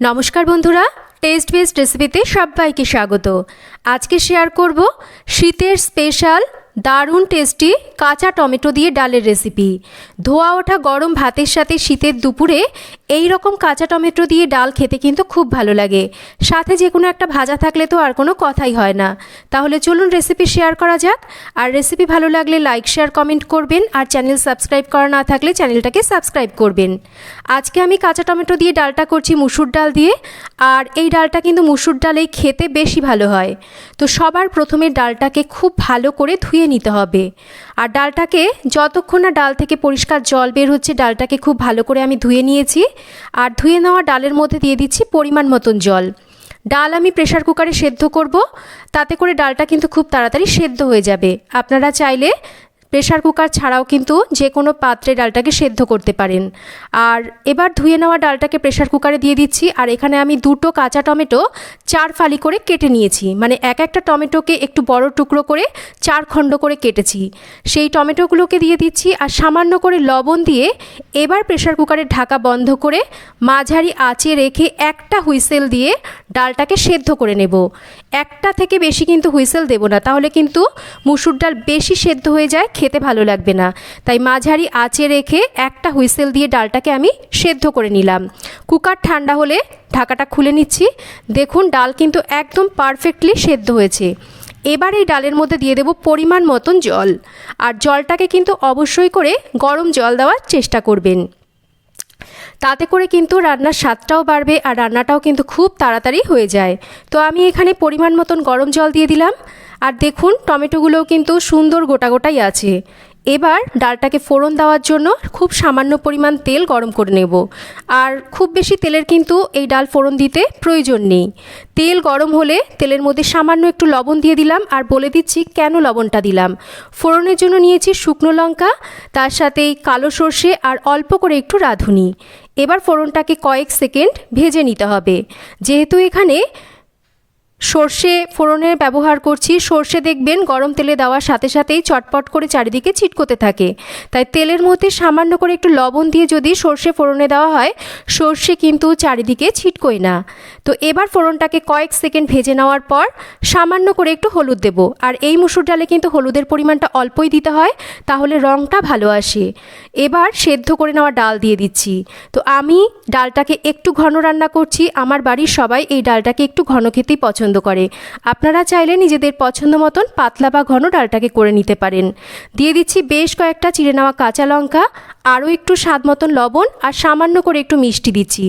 নমস্কার বন্ধুরা test best রেসিপিতে সবাইকে স্বাগত। আজকে শেয়ার করব শীতের স্পেশাল দারুণ টেস্টি কাঁচা টমেটো দিয়ে ডালের রেসিপি ধোয়া ওঠা গরম ভাতের সাথে শীতের দুপুরে এই রকম কাঁচা টমেটো দিয়ে ডাল খেতে কিন্তু খুব ভালো লাগে। সাথে যে কোনো একটা ভাজা থাকলে তো আর কোনো কথাই হয় না। তাহলে চলুন রেসিপি শেয়ার করা যাক। আর রেসিপি ভালো লাগলে লাইক শেয়ার কমেন্ট করবেন। আর চ্যানেল সাবস্ক্রাইব করা না থাকলে চ্যানেলটাকে সাবস্ক্রাইব করবেন। আজকে আমি কাঁচা টমেটো দিয়ে ডালটা করছি মুসুর ডাল দিয়ে। আর এই ডালটা কিন্তু মুসুর ডালেই খেতে বেশি ভালো হয়। তো সবার প্রথমে ডালটাকে খুব ভালো করে ধুয়ে নিতে হবে। আর ডালটাকে যতক্ষণ না ডাল থেকে পরিষ্কার জল বের হচ্ছে, ডালটাকে খুব ভালো করে আমি ধুয়ে নিয়েছি। আর ধুয়ে নেওয়া ডালের মধ্যে দিয়ে দিচ্ছি পরিমাণ মতন জল। ডাল আমি প্রেশার কুকারে সেদ্ধ করব, তাতে করে ডালটা কিন্তু খুব তাড়াতাড়ি সেদ্ধ হয়ে যাবে। আপনারা চাইলে প্রেশার কুকার ছাড়াও কিন্তু যে কোনো পাত্রে ডালটাকে সেদ্ধ করতে পারেন। আর এবার ধুয়ে নেওয়া ডালটাকে প্রেশার কুকারে দিয়ে দিচ্ছি। আর এখানে আমি দুটো কাঁচা টমেটো চার ফালি করে কেটে নিয়েছি। মানে এক একটা টমেটোকে একটু বড় টুকরো করে চার খণ্ড করে কেটেছি। সেই টমেটোগুলোকে দিয়ে দিচ্ছি আর সামান্য করে লবণ দিয়ে এবার প্রেশার কুকারের ঢাকা বন্ধ করে মাঝারি আঁচে রেখে একটা হুইসেল দিয়ে ডালটাকে সেদ্ধ করে নেব। একটা থেকে বেশি কিন্তু হুইসেল দেবো না। তাহলে কিন্তু মুসুর ডাল বেশি সেদ্ধ হয়ে যায় খেতে ভালো লাগবে না। তাই মাঝারি আঁচে রেখে একটা হুইসেল দিয়ে ডালটাকে আমি সেদ্ধ করে নিলাম। কুকার ঠান্ডা হলে ঢাকাটা খুলে নিচ্ছি। দেখুন, ডাল কিন্তু একদম পারফেক্টলি সেদ্ধ হয়েছে। এবার এই ডালের মধ্যে দিয়ে দেব পরিমাণ মতন জল। আর জলটাকে কিন্তু অবশ্যই করে গরম জল দেওয়ার চেষ্টা করবেন। তাতে করে কিন্তু রান্নার স্বাদটাও বাড়বে আর রান্নাটাও কিন্তু খুব তাড়াতাড়ি হয়ে যায়। তো আমি এখানে পরিমাণ মতন গরম জল দিয়ে দিলাম। আর দেখুন, টমেটোগুলোও কিন্তু সুন্দর গোটা গোটাই আছে। এবার ডালটাকে ফোড়ন দেওয়ার জন্য খুব সামান্য পরিমাণ তেল গরম করে নেব। আর খুব বেশি তেলের কিন্তু এই ডাল ফোড়ন দিতে প্রয়োজন নেই। তেল গরম হলে তেলের মধ্যে সামান্য একটু লবণ দিয়ে দিলাম আর বলে দিচ্ছি কেন লবণটা দিলাম। ফোড়নের জন্য নিয়েছি শুকনো লঙ্কা, তার সাথেই কালো সর্ষে আর অল্প করে একটু রাঁধুনি। এবার ফোড়নটাকে কয়েক সেকেন্ড ভেজে নিতে হবে। যেহেতু এখানে সর্ষে ফোড়নের ব্যবহার করছি। সর্ষে দেখবেন গরম তেলে দেওয়ার সাথে সাথেই চটপট করে চারিদিকে ছিটকোতে থাকে। তাই তেলের মধ্যে সামান্য করে একটু লবণ দিয়ে যদি সর্ষে ফোড়নে দেওয়া হয়, সর্ষে কিন্তু চারিদিকে ছিটকোয় না। তো এবার ফোড়নটাকে কয়েক সেকেন্ড ভেজে নেওয়ার পর সামান্য করে একটু হলুদ দেব। আর এই মুসুর ডালে কিন্তু হলুদের পরিমাণটা অল্পই দিতে হয়, তাহলে রঙটা ভালো আসে। এবার সেদ্ধ করে নেওয়া ডাল দিয়ে দিচ্ছি। তো আমি ডালটাকে একটু ঘন রান্না করছি। আমার বাড়ির সবাই এই ডালটাকে একটু ঘন খেতেই পছন্দ করে। আপনারা চাইলে নিজেদের পছন্দ মতন পাতলা বা ঘন ডালটাকে করে নিতে পারেন। দিয়ে দিচ্ছি বেশ কয়েকটা চিড়ে নেওয়া কাঁচা লঙ্কা, আরও একটু স্বাদ মতন লবণ আর সামান্য করে একটু মিষ্টি দিচ্ছি।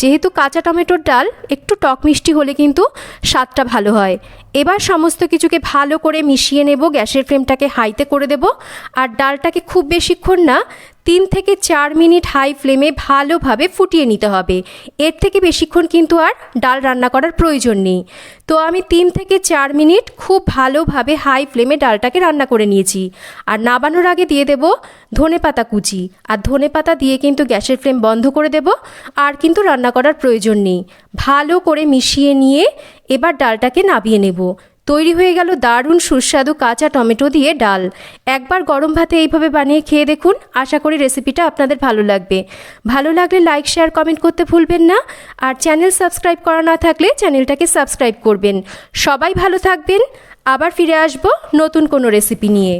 যেহেতু কাঁচা টমেটোর ডাল একটু টক মিষ্টি হলে কিন্তু স্বাদটা ভালো হয়। এবার সমস্ত কিছুকে ভালো করে মিশিয়ে নেব, গ্যাসের ফ্লেমটাকে হাইতে করে দেব। আর ডালটাকে খুব বেশিক্ষণ না তিন থেকে চার মিনিট হাই ফ্লেমে ভালোভাবে ফুটিয়ে নিতে হবে। এর থেকে বেশিক্ষণ কিন্তু আর ডাল রান্না করার প্রয়োজন নেই। তো আমি তিন থেকে চার মিনিট খুব ভালোভাবে হাই ফ্লেমে ডালটাকে রান্না করে নিয়েছি। আর নাবানোর আগে দিয়ে দেব ধনে পাতা কুচি। আর ধনে পাতা দিয়ে কিন্তু গ্যাসের ফ্লেম বন্ধ করে দেব। আর কিন্তু রান্না করার প্রয়োজন নেই। ভালো করে মিশিয়ে নিয়ে এবার ডালটাকে নাবিয়ে নেব। তৈরি হয়ে গেল দারুণ সুস্বাদু কাঁচা টমেটো দিয়ে ডাল। একবার গরম ভাতে এইভাবে বানিয়ে খেয়ে দেখুন। আশা করি রেসিপিটা আপনাদের ভালো লাগবে। ভালো লাগলে লাইক শেয়ার কমেন্ট করতে ভুলবেন না। আর চ্যানেল সাবস্ক্রাইব করা না থাকলে চ্যানেলটাকে সাবস্ক্রাইব করবেন। সবাই ভালো থাকবেন। আবার ফিরে আসব নতুন কোনো রেসিপি নিয়ে।